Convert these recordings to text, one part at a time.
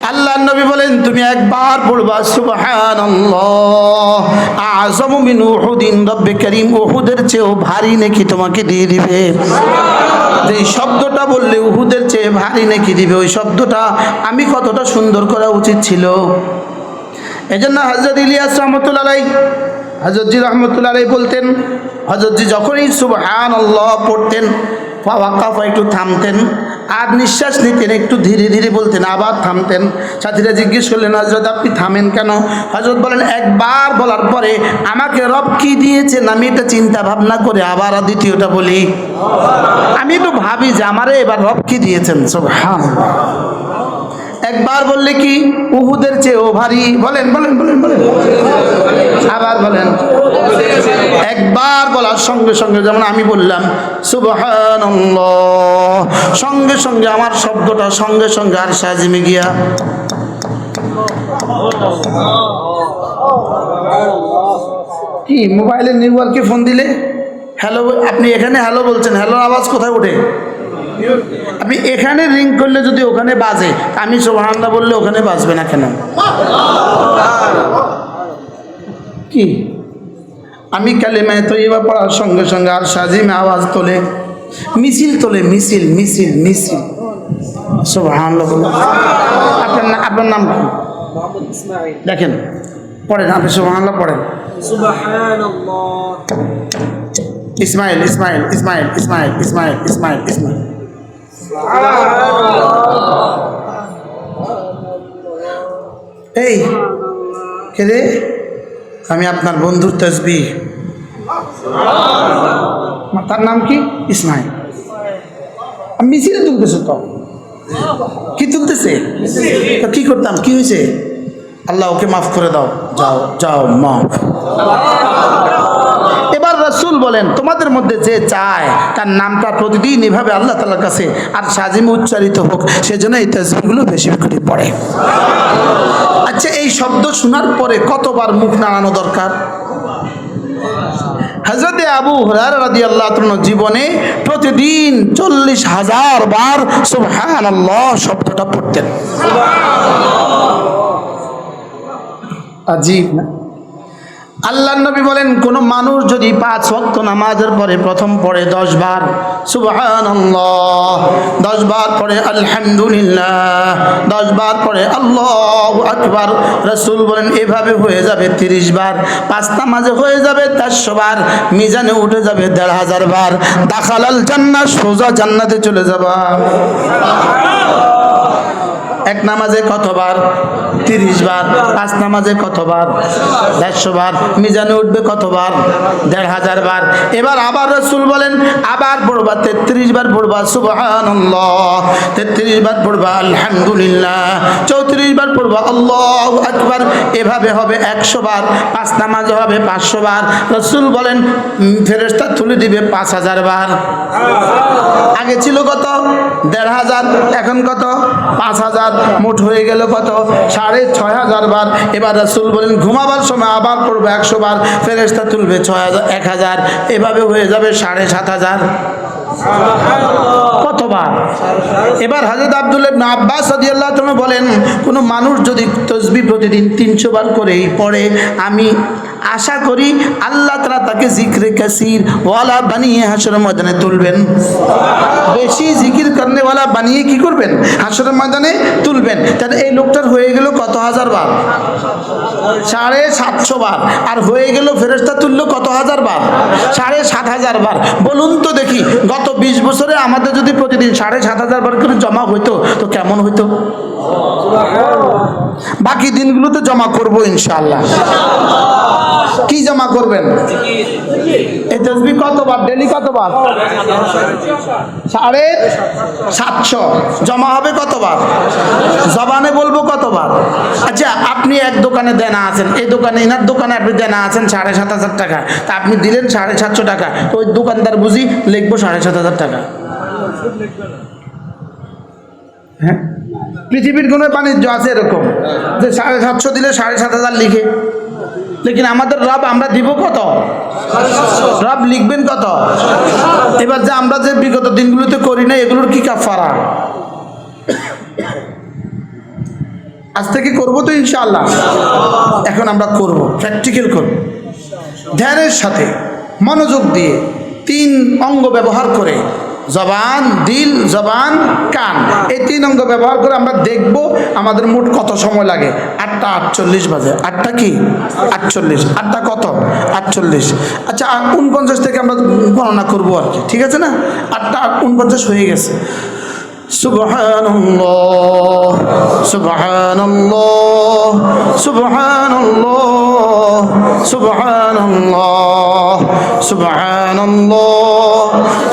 আল্লাহ নবী বলেন, তুমি একবার পড়বা, সুবহানাল্লাহ। আযমু মিন উহুদিন, রব্বে করিম, উহুদের চেয়েও ভারী নাকি তোমাকে দিয়ে দিবে। যে শব্দটা বললে উহুদের চেয়ে ভারী নাকি দিবে, ওই শব্দটা আমি কতটা সুন্দর করা উচিত ছিল। এজন্য হজরত ইলিয়াস রহমতুল্লাহ হজরতজি রহমতুল্লাহ বলতেন হজরতজি যখনই সুবহান আল্লাহ পড়তেন ওয়াকাফা একটু থামতেন। আর নিঃশ্বাস নিতেন, একটু ধীরে ধীরে বলতেন, আবার থামতেন। সাথীরা জিজ্ঞেস করলেন হজরত আপনি থামেন কেন? হজরত বলেন, একবার বলার পরে আমাকে রব কি দিয়েছেন আমি এটা চিন্তা ভাবনা করে আবার দ্বিতীয়টা বলি। আমি তো ভাবি যে আমারে এবার রব কি দিয়েছেন সুবহান একবার বললে কি উহুদের চেয়েও ভারী? বলেন বলেন বলেন বলেন। আবার বলেন। একবার বলার সঙ্গে সঙ্গে, যেমন আমি বললাম, সুবহানাল্লাহ, সঙ্গে সঙ্গে আমার শব্দটা সঙ্গে সঙ্গে আর সাজিমে গিয়া। কি, মোবাইলের নেটওয়ার্কে ফোন দিলে? হ্যালো আপনি এখানে হ্যালো বলছেন হ্যালো আওয়াজ কোথায় ওঠে? আপনি এখানে রিং করলে যদি ওখানে বাজে আমি সোহানদা বললে ওখানে বাজবে না কেন? কি? আমি কালেমায় তৈবা পড়ার সঙ্গে সঙ্গে আর সাজিমে আওয়াজ তোলে মিছিল তোলে মিছিল মিছিল মিছিল। সোহান আপনার আপনার নাম কি? দেখেন পড়েন আপনি সোহান্লা পড়েন। ইসমাইল ইসমাইল ইসমাইল ইসমাইল ইসমাইল ইসমাইল ইসমাইল। এই, কে রে? আমি আপনার বন্ধুর তসবি তার নাম কি? ইসমাইল। মিছিলে তুলতেছে তো? কি তুলতেছে? তো কি করতাম? কি হয়েছে? আল্লাহ ওকে মাফ করে দাও। যাও যাও, মাফ। বলেন তোমাদের মধ্যে যে চায় তার নামটা প্রতিদিন এভাবে আল্লাহ তালার কাছে আর সাজিমে উচ্চারিত হোক সেজন্য এই তসবিগুলো বেশি করে পড়ে। আচ্ছা এই শব্দ শোনার পরে কতবার মুখ নাড়ানো দরকার? হজরতে আবু হরার আল্লাহ জীবনে প্রতিদিন চল্লিশ হাজার বার সুবহান আল্লাহ শব্দটা পড়তেন। আজীব না? আল্লাহ নবী বলেন, কোন মানুষ যদি পাঁচ ওয়াক্ত নামাজের পরে প্রথম পড়ে দশ বার দশ বার পড়ে আলহামদুলিল্লাহ, দশ বার পড়ে আল্লাহ আকবার, রসুল বলেন, এভাবে হয়ে যাবে তিরিশ বার, পাঁচ নামাজে হয়ে যাবে চারশো বার, মিজানে উঠে যাবে দেড় হাজার বার, দাখালাল জান্নাত সোজা জান্নাতে চলে যাবা। এক নামাজে কতবার? তিরিশ বার পাঁচ নামাজে কতবার? দেড়শো বার মিজানে উঠবে কতবার? দেড় হাজার বার এবার আবার রসুল বলেন আবার পড়বা তেত্রিশ বার পড়বা সুবহান তেত্রিশ বার পড়বা আলহামদুলিল্লাহ। চৌত্রিশ বার পড়বা আল্লাহ আকবার। এভাবে হবে একশো বার পাঁচ নামাজে হবে পাঁচশো বার রসুল বলেন উম, ফেরেশতা তুলে দিবে পাঁচ হাজার বার আগে ছিল কত? দেড় হাজার এখন কত? পাঁচ হাজার মোট হয়ে গেল কত? সাড়ে ছয় হাজার বার। এবার রাসুল বলেন ঘুমাবার সময় আবার পড়বে একশো বার। ফেরেস্তা তুলবে ছয় হাজার এক হাজার। এভাবে হয়ে যাবে সাড়ে সাত হাজার। কতবার? এবার হাজরত আব্দুল ইবনে আব্বাস রাদিয়াল্লাহু তাআলা বলেন কোনো মানুষ যদি তসবি প্রতিদিন তিনশো বার করেই পড়ে আমি আশা করি আল্লাহ তাআলা তাকে জিক্রে কাসির, ওয়ালা বানিয়ে হাসরের ময়দানে তুলবেন। বেশি জিকির করনে ওয়ালা বানিয়ে কি করবেন? হাসরের ময়দানে তুলবেন। তাহলে এই লোকটার হয়ে গেল কত হাজার বার? সাড়ে সাতশো বার। আর হয়ে গেল ফেরেস্তা তুললো কত হাজার বার? সাড়ে সাত হাজার বার। বলুন তো দেখি, গত বিশ বছরে আমাদের যদি প্রতিদিন সাড়ে সাত হাজার বার করে জমা হইতো, তো কেমন হইতো? বাকি দিনগুলোতে জমা করব ইনশাল্লাহ কি জমা করবেন? এই তসবি কতবার? ডেলি কতবার? সাড়ে সাতশো। জমা হবে কতবার? জবানে বলব কতবার? আচ্ছা আপনি এক দোকানে দেনা আছেন, এই দোকানে এনার দোকানে আপনি দেনা আছেন সাড়ে সাত হাজার টাকা। তা আপনি দিলেন সাড়ে সাতশো টাকা, তো ওই দোকানদার বুঝি লিখব সাড়ে সাত হাজার টাকা। হ্যাঁ? পৃথিবীর কোনো বাণিজ্য আছে এরকম? যে সাড়ে সাতশো দিলে সাড়ে সাত হাজার লিখে। লেকিন আমাদের রব, আমরা দিব কত? রব, লিখবেন কত? এবার যে আমরা যে বিগত দিনগুলোতে করি না এগুলোর কি কাফারা আজ থেকে করব তো ইনশাআল্লাহ। এখন আমরা করব প্র্যাকটিক্যাল করব। ধ্যানের সাথে মনোযোগ দিয়ে তিন অঙ্গ ব্যবহার করে জবান দিল জবান কান এই তিন অঙ্গ ব্যবহার করে আমরা দেখব আমাদের মোট কত সময় লাগে আটটা আটচল্লিশ বাজে আটটা কি আটচল্লিশ আটটা কত আটচল্লিশ আচ্ছা আ- উনপঞ্চাশ থেকে আমরা গণনা করবো আর কি ঠিক আছে না আটটা উনপঞ্চাশ হয়ে গেছে سبحان الله سبحان الله سبحان الله سبحان الله سبحان الله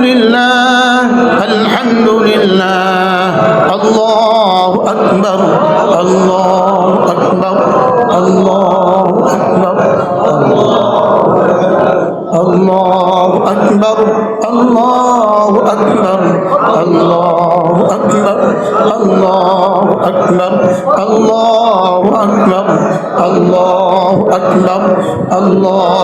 لله الحمد لله الله أكبر الله أكبر الله أكبر الله أكبر الله أكبر الله أكبر الله أكبر الله أكبر الله أكبر الله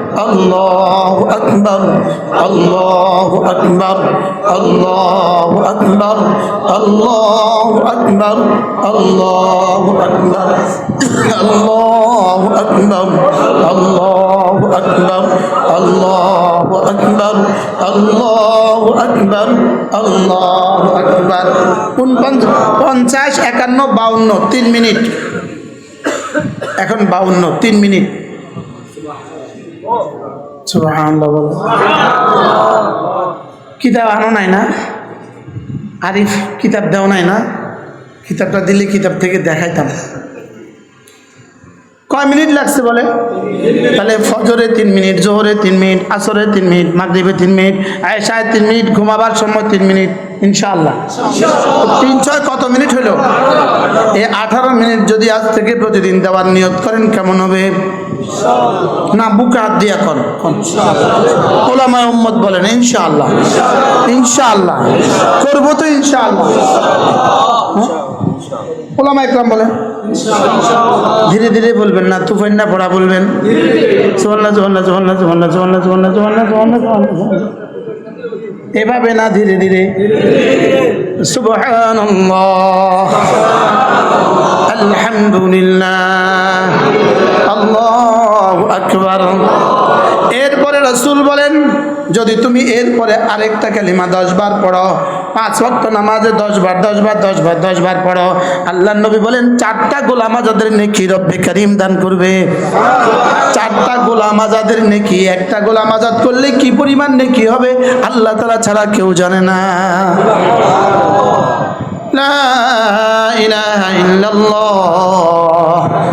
الله أكبر الله أكبر الله أكبر الله أكبر الله أكبر الله أكبر الله أكبر الله أكبر الله أكبر الله أكبر পঞ্চাশ একান্ন বাউন্ন তিন মিনিট এখন বাউন্ন তিন মিনিট সুবহানাল্লাহ বলো। কিতাব আনো নাই না? আরিফ, কিতাব দেও নাই না? কিতাবটা দিলে কিতাব থেকে দেখাইতাম। কয় মিনিট লাগছে বলে? তাহলে ফজরে তিন মিনিট, জোহরে তিন মিনিট, আসরে তিন মিনিট, মাগরিবে তিন মিনিট আয়সায় তিন মিনিট, ঘুমাবার সময় তিন মিনিট, ইনশাআল্লাহ। তিন ছয় কত মিনিট হলো? এই আঠারো মিনিট যদি আজ থেকে প্রতিদিন দেওয়ার নিয়ত করেন, কেমন হবে? না, বুকে হাত দিয়া কর। ওলামায় উম্মত বলেন, ইনশাআল্লাহ। ইনশাআল্লাহ। করব তো ইনশাআল্লাহ। হ্যাঁ? ওলামা ইকরাম বলেন। ধীরে ধীরে বলবেন না তুফান না পড়া বলবেন। জোহল্লা জোহল্লা জোহল্লা জোহল্লা জোহল্লা জোহল্লা জোহল্লা জোহল্লা জোহল্লা এভাবে না, ধীরে ধীরে। সুবহানাল্লাহ। আলহামদুলিল্লাহ। আল্লাহু। এরপরে রসুল বলেন, যদি তুমি এরপরে আরেকটা কালিমা দশবার পড়ো, পাঁচ ভক্ত নামাজে দশবার দশবার দশবার দশবার পড়ো আল্লাহ নবী বলেন, চারটা গোলাম আজাদের নেকি রব্বে করিম দান করবে। চারটা গোলাম আজাদের নেকি, একটা গোলাম আজাদ করলে কি পরিমাণ নেকি হবে? আল্লাহ তালা ছাড়া কেউ জানে না। লা ইলাহা ইল্লাল্লাহ।